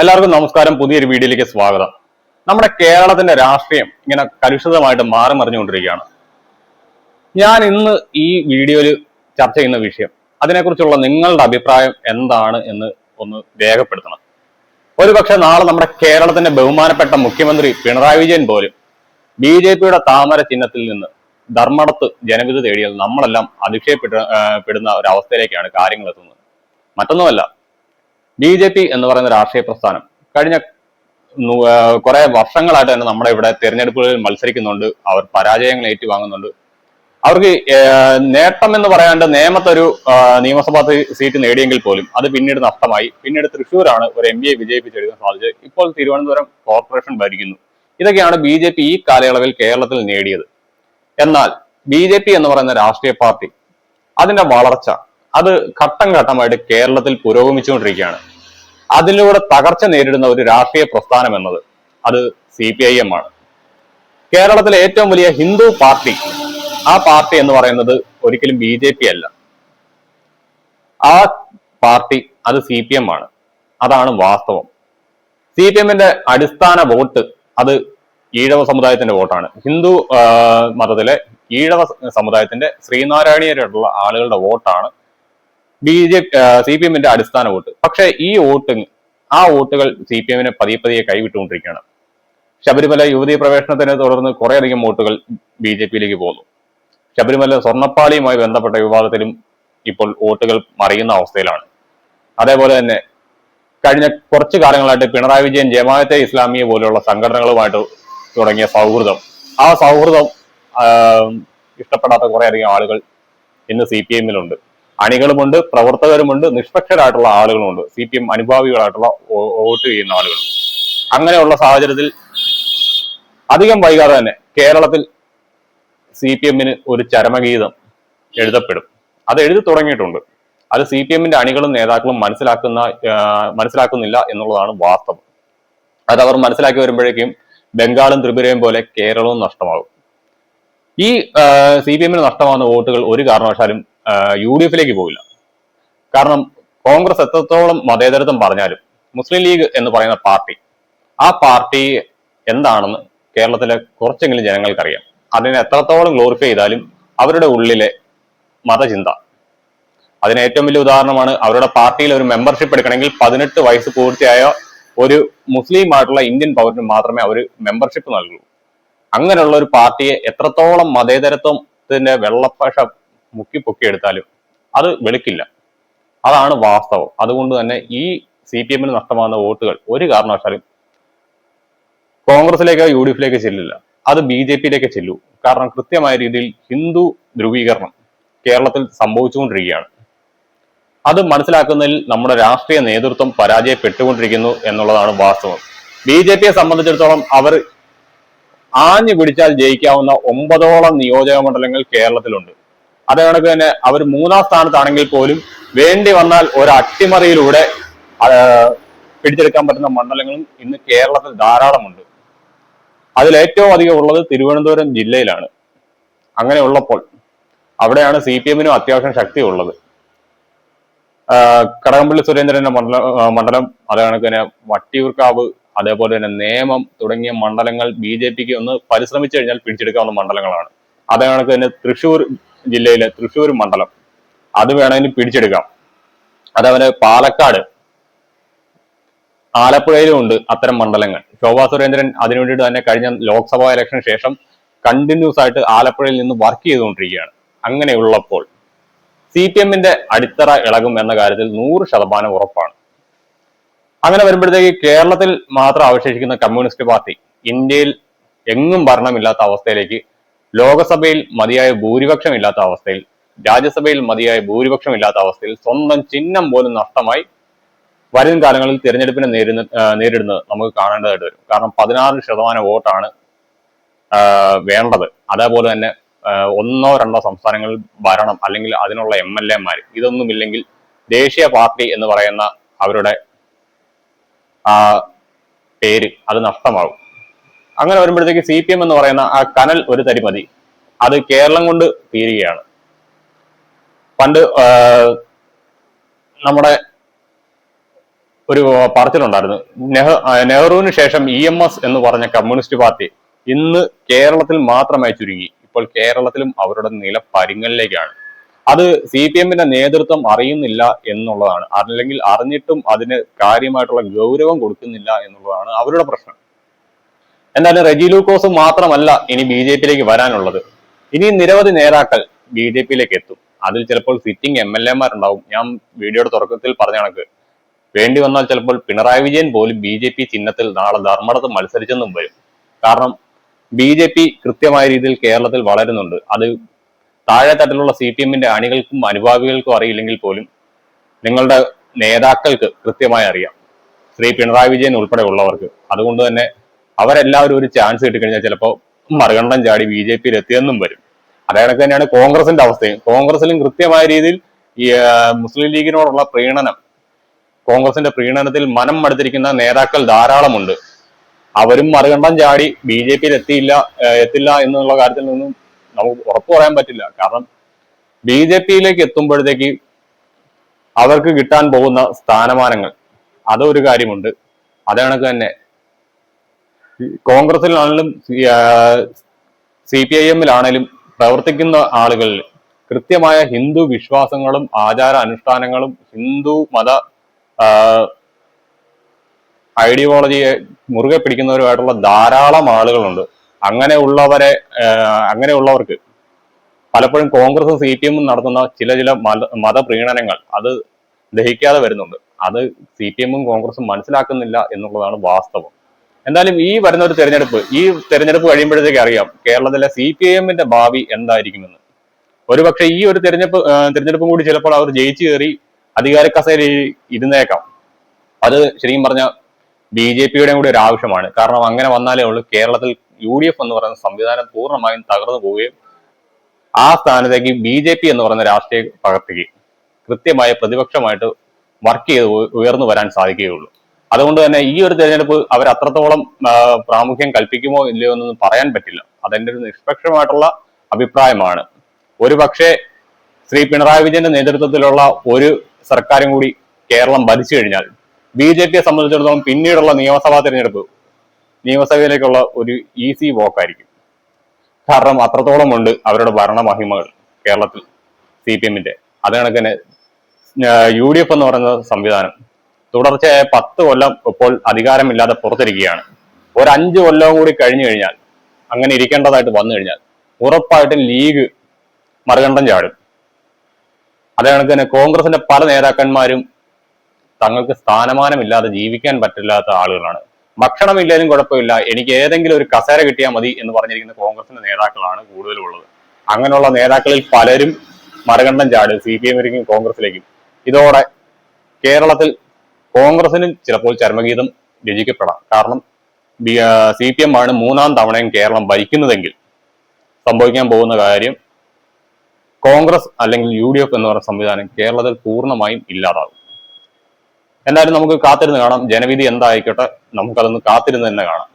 എല്ലാവർക്കും നമസ്കാരം. പുതിയൊരു വീഡിയോയിലേക്ക് സ്വാഗതം. നമ്മുടെ കേരളത്തിന്റെ രാഷ്ട്രീയം ഇങ്ങനെ കലുഷിതമായിട്ട് മാറി മറിഞ്ഞുകൊണ്ടിരിക്കുകയാണ്. ഞാൻ ഇന്ന് ഈ വീഡിയോയിൽ ചർച്ച ചെയ്യുന്ന വിഷയം അതിനെക്കുറിച്ചുള്ള നിങ്ങളുടെ അഭിപ്രായം എന്താണ് എന്ന് ഒന്ന് രേഖപ്പെടുത്തണം. ഒരുപക്ഷെ നാളെ നമ്മുടെ കേരളത്തിന്റെ ബഹുമാനപ്പെട്ട മുഖ്യമന്ത്രി പിണറായി വിജയൻ പോലും ബി ജെ പിയുടെ താമര ചിഹ്നത്തിൽ നിന്ന് ധർമ്മടത്ത് ജനവിധി തേടിയാൽ നമ്മളെല്ലാം അതിശയപ്പെട്ട പെടുന്ന ഒരു അവസ്ഥയിലേക്കാണ് കാര്യങ്ങൾ എത്തുന്നത്. മറ്റൊന്നുമല്ല ബി ജെ പി എന്ന് പറയുന്ന രാഷ്ട്രീയ പ്രസ്ഥാനം. കഴിഞ്ഞ കുറെ വർഷങ്ങളായിട്ട് തന്നെ നമ്മുടെ ഇവിടെ തെരഞ്ഞെടുപ്പുകളിൽ മത്സരിക്കുന്നുണ്ട്. അവർ പരാജയങ്ങൾ ഏറ്റുവാങ്ങുന്നുണ്ട്. അവർക്ക് നേട്ടം എന്ന് പറയാണ്ട് നേമത്തെ ഒരു നിയമസഭാ സീറ്റ് നേടിയെങ്കിൽ പോലും അത് പിന്നീട് നഷ്ടമായി. പിന്നീട് തൃശ്ശൂരാണ് ഒരു എം പിയെ വിജയിപ്പിച്ചെടുക്കാൻ സാധിച്ചത്. ഇപ്പോൾ തിരുവനന്തപുരം കോർപ്പറേഷൻ ഭരിക്കുന്നു. ഇതൊക്കെയാണ് ബി ജെ പി ഈ കാലയളവിൽ കേരളത്തിൽ നേടിയത്. എന്നാൽ ബി ജെ പി എന്ന് പറയുന്ന രാഷ്ട്രീയ പാർട്ടി അതിന്റെ വളർച്ച അത് ഘട്ടം ഘട്ടമായിട്ട് കേരളത്തിൽ പുരോഗമിച്ചുകൊണ്ടിരിക്കുകയാണ്. അതിലൂടെ തകർച്ച നേരിടുന്ന ഒരു രാഷ്ട്രീയ പ്രസ്ഥാനം എന്നത് അത് സി പി ഐ എം ആണ്. കേരളത്തിലെ ഏറ്റവും വലിയ ഹിന്ദു പാർട്ടി ആ പാർട്ടി എന്ന് പറയുന്നത് ഒരിക്കലും ബി ജെ പി അല്ല. ആ പാർട്ടി അത് സി പി എം ആണ്. അതാണ് വാസ്തവം. സി പി എമ്മിന്റെ അടിസ്ഥാന വോട്ട് അത് ഈഴവ സമുദായത്തിന്റെ വോട്ടാണ്. ഹിന്ദു മതത്തിലെ ഈഴവ സമുദായത്തിന്റെ ശ്രീനാരായണീയരായിട്ടുള്ള ആളുകളുടെ വോട്ടാണ് ബി ജെ സി പി എമ്മിന്റെ അടിസ്ഥാന വോട്ട്. പക്ഷേ ഈ വോട്ട് ആ വോട്ടുകൾ സി പി എമ്മിനെ പതിയെ പതിയെ കൈവിട്ടുകൊണ്ടിരിക്കുകയാണ്. ശബരിമല യുവതി പ്രവേശനത്തിനെ തുടർന്ന് കുറേയധികം വോട്ടുകൾ ബി ജെ പിയിലേക്ക് പോകുന്നു. ശബരിമല സ്വർണപ്പാളിയുമായി ബന്ധപ്പെട്ട വിവാദത്തിലും ഇപ്പോൾ വോട്ടുകൾ മറിയുന്ന അവസ്ഥയിലാണ്. അതേപോലെ തന്നെ കഴിഞ്ഞ കുറച്ചു കാലങ്ങളായിട്ട് പിണറായി വിജയൻ ജമാഅത്തെ ഇസ്ലാമിയെ പോലെയുള്ള സംഘടനകളുമായിട്ട് തുടങ്ങിയ സൗഹൃദം. ആ സൗഹൃദം ഇഷ്ടപ്പെടാത്ത കുറേയധികം ആളുകൾ ഇന്ന് സി പി എമ്മിലുണ്ട്. അണികളുമുണ്ട് പ്രവർത്തകരുമുണ്ട് നിഷ്പക്ഷരായിട്ടുള്ള ആളുകളുമുണ്ട്. സി പി എം അനുഭാവികളായിട്ടുള്ള വോട്ട് ചെയ്യുന്ന ആളുകൾ. അങ്ങനെയുള്ള സാഹചര്യത്തിൽ അധികം വൈകാതെ തന്നെ കേരളത്തിൽ സി പി എമ്മിന് ഒരു ചരമഗീതം എഴുതപ്പെടും. അത് എഴുതി തുടങ്ങിയിട്ടുണ്ട്. അത് സി പി എമ്മിന്റെ അണികളും നേതാക്കളും മനസ്സിലാക്കുന്ന മനസ്സിലാക്കുന്നില്ല എന്നുള്ളതാണ് വാസ്തവം. അത് അവർ മനസ്സിലാക്കി വരുമ്പോഴേക്കും ബംഗാളും ത്രിപുരയും പോലെ കേരളവും നഷ്ടമാകും. ഈ സി പി എമ്മിന് നഷ്ടമാകുന്ന വോട്ടുകൾ ഒരു കാരണവശാലും യു ഡി എഫിലേക്ക് പോവില്ല. കാരണം കോൺഗ്രസ് എത്രത്തോളം മതേതരത്വം പറഞ്ഞാലും മുസ്ലിം ലീഗ് എന്ന് പറയുന്ന പാർട്ടി ആ പാർട്ടി എന്താണെന്ന് കേരളത്തിലെ കുറച്ചെങ്കിലും ജനങ്ങൾക്കറിയാം. അതിനെ എത്രത്തോളം ഗ്ലോറിഫൈ ചെയ്താലും അവരുടെ ഉള്ളിലെ മതചിന്ത. അതിന് ഏറ്റവും വലിയ ഉദാഹരണമാണ് അവരുടെ പാർട്ടിയിൽ ഒരു മെമ്പർഷിപ്പ് എടുക്കണമെങ്കിൽ പതിനെട്ട് വയസ്സ് പൂർത്തിയായ ഒരു മുസ്ലിം ആയിട്ടുള്ള ഇന്ത്യൻ പൗരന് മാത്രമേ അവർ മെമ്പർഷിപ്പ് നൽകൂ അങ്ങനെയുള്ള ഒരു പാർട്ടിയെ എത്രത്തോളം മതേതരത്വത്തിന്റെ വെള്ളപ്പശ മുക്കി പൊക്കി എടുത്താലും അത് വെളുക്കില്ല. അതാണ് വാസ്തവം. അതുകൊണ്ട് തന്നെ ഈ സി പി എമ്മിന് നഷ്ടമാകുന്ന വോട്ടുകൾ ഒരു കാരണവശാലും കോൺഗ്രസിലേക്കോ യു ഡി എഫിലേക്കോ ചെല്ലില്ല. അത് ബി ജെ പിയിലേക്ക് ചെല്ലൂ. കാരണം കൃത്യമായ രീതിയിൽ ഹിന്ദു ധ്രുവീകരണം കേരളത്തിൽ സംഭവിച്ചുകൊണ്ടിരിക്കുകയാണ്. അത് മനസ്സിലാക്കുന്നതിൽ നമ്മുടെ രാഷ്ട്രീയ നേതൃത്വം പരാജയപ്പെട്ടുകൊണ്ടിരിക്കുന്നു എന്നുള്ളതാണ് വാസ്തവം. ബി ജെ പിയെ സംബന്ധിച്ചിടത്തോളം അവർ ആഞ്ഞു പിടിച്ചാൽ ജയിക്കാവുന്ന ഒമ്പതോളം നിയോജക മണ്ഡലങ്ങൾ കേരളത്തിലുണ്ട്. അതേ കണക്ക് തന്നെ അവർ മൂന്നാം സ്ഥാനത്താണെങ്കിൽ പോലും വേണ്ടി വന്നാൽ ഒരു അട്ടിമറിയിലൂടെ പിടിച്ചെടുക്കാൻ പറ്റുന്ന മണ്ഡലങ്ങളും ഇന്ന് കേരളത്തിൽ ധാരാളമുണ്ട്. അതിൽ ഏറ്റവും അധികം ഉള്ളത് തിരുവനന്തപുരം ജില്ലയിലാണ്. അങ്ങനെ ഉള്ളപ്പോൾ അവിടെയാണ് സി പി എമ്മിനും അത്യാവശ്യം ശക്തി ഉള്ളത് കടകംപള്ളി സുരേന്ദ്രന്റെ മണ്ഡല മണ്ഡലം അതേ കണക്ക് തന്നെ വട്ടിയൂർക്കാവ് അതേപോലെ തന്നെ നേമം തുടങ്ങിയ മണ്ഡലങ്ങൾ ബി ജെ പിക്ക് ഒന്ന് പരിശ്രമിച്ചു കഴിഞ്ഞാൽ പിടിച്ചെടുക്കാവുന്ന മണ്ഡലങ്ങളാണ്. അതേ കണക്ക് തന്നെ തൃശ്ശൂർ ജില്ലയിലെ തൃശ്ശൂർ മണ്ഡലം. അത് വേണമെങ്കിൽ പിടിച്ചെടുക്കാം. അതേപോലെ പാലക്കാട് ആലപ്പുഴയിലും ഉണ്ട് അത്തരം മണ്ഡലങ്ങൾ. ശോഭാ സുരേന്ദ്രൻ അതിനുവേണ്ടിയിട്ട് തന്നെ കഴിഞ്ഞ ലോക്സഭാ ഇലക്ഷന് ശേഷം കണ്ടിന്യൂസ് ആയിട്ട് ആലപ്പുഴയിൽ നിന്ന് വർക്ക് ചെയ്തുകൊണ്ടിരിക്കുകയാണ്. അങ്ങനെയുള്ളപ്പോൾ സി പി എമ്മിന്റെ അടിത്തറ ഇളകും എന്ന കാര്യത്തിൽ നൂറ് ശതമാനം ഉറപ്പാണ്. അങ്ങനെ വരുമ്പോഴത്തേക്ക് കേരളത്തിൽ മാത്രം അവശേഷിക്കുന്ന കമ്മ്യൂണിസ്റ്റ് പാർട്ടി ഇന്ത്യയിൽ എങ്ങും ഭരണമില്ലാത്ത അവസ്ഥയിലേക്ക് ലോകസഭയിൽ മതിയായ ഭൂരിപക്ഷം ഇല്ലാത്ത അവസ്ഥയിൽ രാജ്യസഭയിൽ മതിയായ ഭൂരിപക്ഷം ഇല്ലാത്ത അവസ്ഥയിൽ സ്വന്തം ചിഹ്നം പോലും നഷ്ടമായി വരും കാലങ്ങളിൽ തിരഞ്ഞെടുപ്പിനെ നേരിടുന്ന നേരിടുന്നത് നമുക്ക് കാണേണ്ടതായിട്ട് വരും. കാരണം പതിനാറ് ശതമാനം വോട്ടാണ് വേണ്ടത്. അതേപോലെ തന്നെ ഒന്നോ രണ്ടോ സംസ്ഥാനങ്ങളിൽ ഭരണം അല്ലെങ്കിൽ അതിനുള്ള എം എൽ എമാർ ഇതൊന്നുമില്ലെങ്കിൽ ദേശീയ പാർട്ടി എന്ന് പറയുന്ന അവരുടെ പേര് അത് നഷ്ടമാകും. അങ്ങനെ വരുമ്പോഴത്തേക്ക് സി പി എം എന്ന് പറയുന്ന ആ കനൽ ഒരു തരി മതി. അത് കേരളം കൊണ്ട് തീരുകയാണ് പണ്ട് നമ്മുടെ ഒരു പറച്ചിലുണ്ടായിരുന്നു. നെഹ് നെഹ്റുവിന് ശേഷം ഇ എം എസ് എന്ന് പറഞ്ഞ കമ്മ്യൂണിസ്റ്റ് പാർട്ടി ഇന്ന് കേരളത്തിൽ മാത്രമായി ചുരുങ്ങി. ഇപ്പോൾ കേരളത്തിലും അവരുടെ നില പരിങ്ങലിലേക്കാണ് അത് സി പി എമ്മിന്റെ നേതൃത്വം അറിയുന്നില്ല എന്നുള്ളതാണ്. അല്ലെങ്കിൽ അറിഞ്ഞിട്ടും അതിന് കാര്യമായിട്ടുള്ള ഗൗരവം കൊടുക്കുന്നില്ല എന്നുള്ളതാണ് അവരുടെ പ്രശ്നം. എന്തായാലും റെജി ലൂക്കോസ് മാത്രമല്ല ഇനി ബി ജെ പിയിലേക്ക് വരാനുള്ളത്. ഇനി നിരവധി നേതാക്കൾ ബി ജെ പിയിലേക്ക് എത്തും. അതിൽ ചിലപ്പോൾ സിറ്റിംഗ് എം എൽ എമാരുണ്ടാവും. ഞാൻ വീഡിയോയുടെ തുടക്കത്തിൽ പറഞ്ഞ കണക്ക്. വേണ്ടി വന്നാൽ ചിലപ്പോൾ പിണറായി വിജയൻ പോലും ബി ജെ പി ചിഹ്നത്തിൽ നാളെ ധർമ്മടത്ത് മത്സരിച്ചെന്നും വരും. കാരണം ബി ജെ പി കൃത്യമായ രീതിയിൽ കേരളത്തിൽ വളരുന്നുണ്ട്. അത് താഴെ തട്ടിലുള്ള സി പി എമ്മിന്റെ അണികൾക്കും അനുഭാവികൾക്കും അറിയില്ലെങ്കിൽ പോലും നിങ്ങളുടെ നേതാക്കൾക്ക് കൃത്യമായി അറിയാം. ശ്രീ പിണറായി വിജയൻ ഉൾപ്പെടെ ഉള്ളവർക്ക് അതുകൊണ്ട് തന്നെ അവരെല്ലാവരും ഒരു ചാൻസ് കിട്ടിക്കഴിഞ്ഞാൽ ചിലപ്പോൾ മറുകണ്ഠം ചാടി ബി ജെ പിയിൽ എത്തിയെന്നും വരും. അതേ കണക്ക് തന്നെയാണ് കോൺഗ്രസിന്റെ അവസ്ഥയും. കോൺഗ്രസിലും കൃത്യമായ രീതിയിൽ ഈ മുസ്ലിം ലീഗിനോടുള്ള പ്രീണനം കോൺഗ്രസിന്റെ പ്രീണനത്തിൽ മനം മടുത്തിരിക്കുന്ന നേതാക്കൾ ധാരാളമുണ്ട്. അവരും മറുകണ്ഠം ചാടി ബി ജെ പിയിൽ എത്തിയില്ല എത്തില്ല എന്നുള്ള കാര്യത്തിൽ നിന്നും നമുക്ക് ഉറപ്പു പറയാൻ പറ്റില്ല. കാരണം ബി ജെ പിയിലേക്ക് എത്തുമ്പോഴത്തേക്ക് അവർക്ക് കിട്ടാൻ പോകുന്ന സ്ഥാനമാനങ്ങൾ അതൊരു കാര്യമുണ്ട്. അതേ കണക്ക് തന്നെ കോൺഗ്രസിലാണെങ്കിലും സി പി ഐ എമ്മിലാണെങ്കിലും പ്രവർത്തിക്കുന്ന ആളുകളിൽ കൃത്യമായ ഹിന്ദു വിശ്വാസങ്ങളും ആചാര അനുഷ്ഠാനങ്ങളും ഹിന്ദു മത ഐഡിയോളജിയെ മുറുകെ പിടിക്കുന്നവരുമായിട്ടുള്ള ധാരാളം ആളുകളുണ്ട്. അങ്ങനെയുള്ളവരെ ആ, അങ്ങനെയുള്ളവർക്ക് പലപ്പോഴും കോൺഗ്രസും സി പി എമ്മും നടത്തുന്ന ചില ചില മത മതപ്രീണനങ്ങൾ അത് ദഹിക്കാതെ വരുന്നുണ്ട്. അത് സി പി എമ്മും കോൺഗ്രസും മനസ്സിലാക്കുന്നില്ല എന്നുള്ളതാണ് വാസ്തവം. എന്തായാലും ഈ വരുന്ന ഒരു തെരഞ്ഞെടുപ്പ് ഈ തെരഞ്ഞെടുപ്പ് കഴിയുമ്പോഴത്തേക്ക് അറിയാം കേരളത്തിലെ സി പി എമ്മിന്റെ ഭാവി എന്തായിരിക്കുമെന്ന്. ഒരുപക്ഷെ ഈ ഒരു തെരഞ്ഞെടുപ്പ് തെരഞ്ഞെടുപ്പും കൂടി ചിലപ്പോൾ അവർ ജയിച്ചു കയറി അധികാര കസേരയിൽ ഇരുന്നേക്കാം. അത് ശരിക്കും പറഞ്ഞ ബി ജെ പിയുടെ കൂടി ഒരു ആവശ്യമാണ്. കാരണം അങ്ങനെ വന്നാലേ ഉള്ളൂ കേരളത്തിൽ യു ഡി എഫ് എന്ന് പറയുന്ന സംവിധാനം പൂർണമായും തകർന്നു പോവുകയും ആ സ്ഥാനത്തേക്ക് ബി ജെ പി എന്ന് പറയുന്ന രാഷ്ട്രീയ പകർത്തുകയും കൃത്യമായ പ്രതിപക്ഷമായിട്ട് വർക്ക് ചെയ്ത് ഉയർന്നു വരാൻ സാധിക്കുകയുള്ളൂ. അതുകൊണ്ട് തന്നെ ഈ ഒരു തെരഞ്ഞെടുപ്പ് അവർ അത്രത്തോളം പ്രാമുഖ്യം കൽപ്പിക്കുമോ ഇല്ലയോ എന്നൊന്നും പറയാൻ പറ്റില്ല. അതെന്റെ ഒരു നിഷ്പക്ഷമായിട്ടുള്ള അഭിപ്രായമാണ്. ഒരു പക്ഷേ ശ്രീ പിണറായി വിജയന്റെ നേതൃത്വത്തിലുള്ള ഒരു സർക്കാരും കൂടി കേരളം ഭരിച്ചു കഴിഞ്ഞാൽ ബി ജെ പിയെ സംബന്ധിച്ചിടത്തോളം പിന്നീടുള്ള നിയമസഭാ തെരഞ്ഞെടുപ്പ് നിയമസഭയിലേക്കുള്ള ഒരു ഈസി വോക്കായിരിക്കും. കാരണം അത്രത്തോളം ഉണ്ട് അവരുടെ ഭരണമഹിമകൾ കേരളത്തിൽ സി പി എമ്മിന്റെ അത് കണക്കിന് യു ഡി എഫ് എന്ന് പറയുന്ന സംവിധാനം തുടർച്ചയായ പത്ത് കൊല്ലം ഇപ്പോൾ അധികാരമില്ലാതെ പുറത്തിരിക്കുകയാണ്. ഒരു അഞ്ച് കൊല്ലവും കൂടി കഴിഞ്ഞു കഴിഞ്ഞാൽ അങ്ങനെ ഇരിക്കേണ്ടതായിട്ട് വന്നു കഴിഞ്ഞാൽ ഉറപ്പായിട്ടും ലീഗ് മറുകണ്ഠം ചാടും. അതേ കണക്ക് തന്നെ കോൺഗ്രസിന്റെ പല നേതാക്കന്മാരും തങ്ങൾക്ക് സ്ഥാനമാനമില്ലാതെ ജീവിക്കാൻ പറ്റില്ലാത്ത ആളുകളാണ്. ഭക്ഷണമില്ലെങ്കിലും കുഴപ്പമില്ല. എനിക്ക് ഏതെങ്കിലും ഒരു കസേര കിട്ടിയാൽ മതി എന്ന് പറഞ്ഞിരിക്കുന്ന കോൺഗ്രസിന്റെ നേതാക്കളാണ് കൂടുതലുള്ളത്. അങ്ങനെയുള്ള നേതാക്കളിൽ പലരും മറുകണ്ഠം ചാടും സി പി എമ്മിലേക്കും കോൺഗ്രസിലേക്കും. ഇതോടെ കേരളത്തിൽ കോൺഗ്രസിനും ചിലപ്പോൾ ചരമഗീതം രചിക്കപ്പെടാം. കാരണം സി പി എം ആണ് മൂന്നാം തവണയും കേരളം ഭരിക്കുന്നതെങ്കിൽ സംഭവിക്കാൻ പോകുന്ന കാര്യം കോൺഗ്രസ് അല്ലെങ്കിൽ യു ഡി എഫ് എന്ന് പറയുന്ന സംവിധാനം കേരളത്തിൽ പൂർണമായും ഇല്ലാതാകും. എന്തായാലും നമുക്ക് കാത്തിരുന്ന് കാണാം. ജനവിധി എന്തായിക്കോട്ടെ നമുക്കതൊന്ന് കാത്തിരുന്ന് തന്നെ കാണാം.